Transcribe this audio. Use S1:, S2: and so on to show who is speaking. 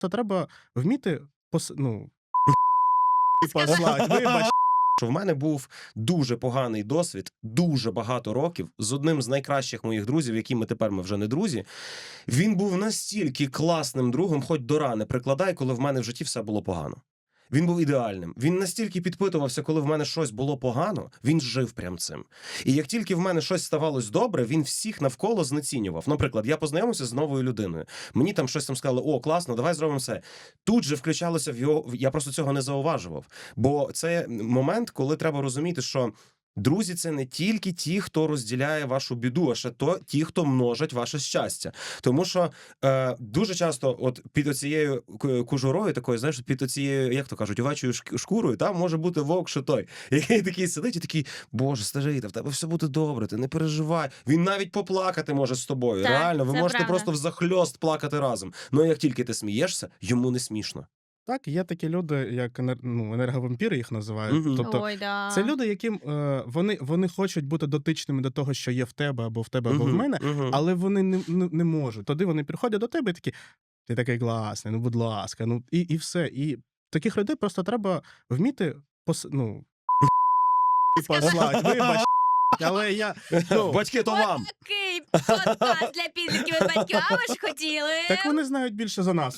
S1: То треба вміти пос... ну, послати. Вибач.
S2: що в мене був дуже поганий досвід, дуже багато років з одним з найкращих моїх друзів, які ми тепер ми вже не друзі. Він був настільки класним другом, хоч до рани прикладай, коли в мене в житті все було погано. Він був ідеальним. Він настільки підпитувався, коли в мене щось було погано, він жив прям цим. І як тільки в мене щось ставалось добре, він всіх навколо знецінював. Наприклад, я познайомився з новою людиною. Мені там щось там сказали: о, класно, давай зробимо все. Тут же включалося в його. Я просто цього не зауважував. Бо це момент, коли треба розуміти, що. Друзі, це не тільки ті, хто розділяє вашу біду, а ще то ті, хто множать ваше щастя. Тому що е, дуже часто, от під оцією ку- кожурою, такою, знаєш, під оцією, як то кажуть, овечою шк- шкурою, там може бути вовк шитой, який такий сидить і такий, боже, старий, та в тебе все буде добре, ти не переживай. Він навіть поплакати може з тобою.
S3: Так,
S2: Реально, ви можете
S3: правда.
S2: просто взахльост плакати разом. Ну як тільки ти смієшся, йому не смішно.
S1: Так, є такі люди, як енер... ну, енерговампіри їх називають.
S2: Мгм.
S1: Тобто,
S3: Ой, да.
S1: це люди, яким е, вони, вони хочуть бути дотичними до того, що є в тебе, або в тебе, або в
S2: Мгм,
S1: мене,
S2: мгм.
S1: але вони не, не, не можуть. Тоді вони приходять до тебе і такі: ти такий класний, ну будь ласка, ну і, і все. І таких людей просто треба вміти пос... ну, послати. Вибач. Але я. Ну,
S2: Батьки, то вам.
S3: Такий подкаст для підлітків і батьків. А ви ж хотіли.
S1: так вони знають більше за нас.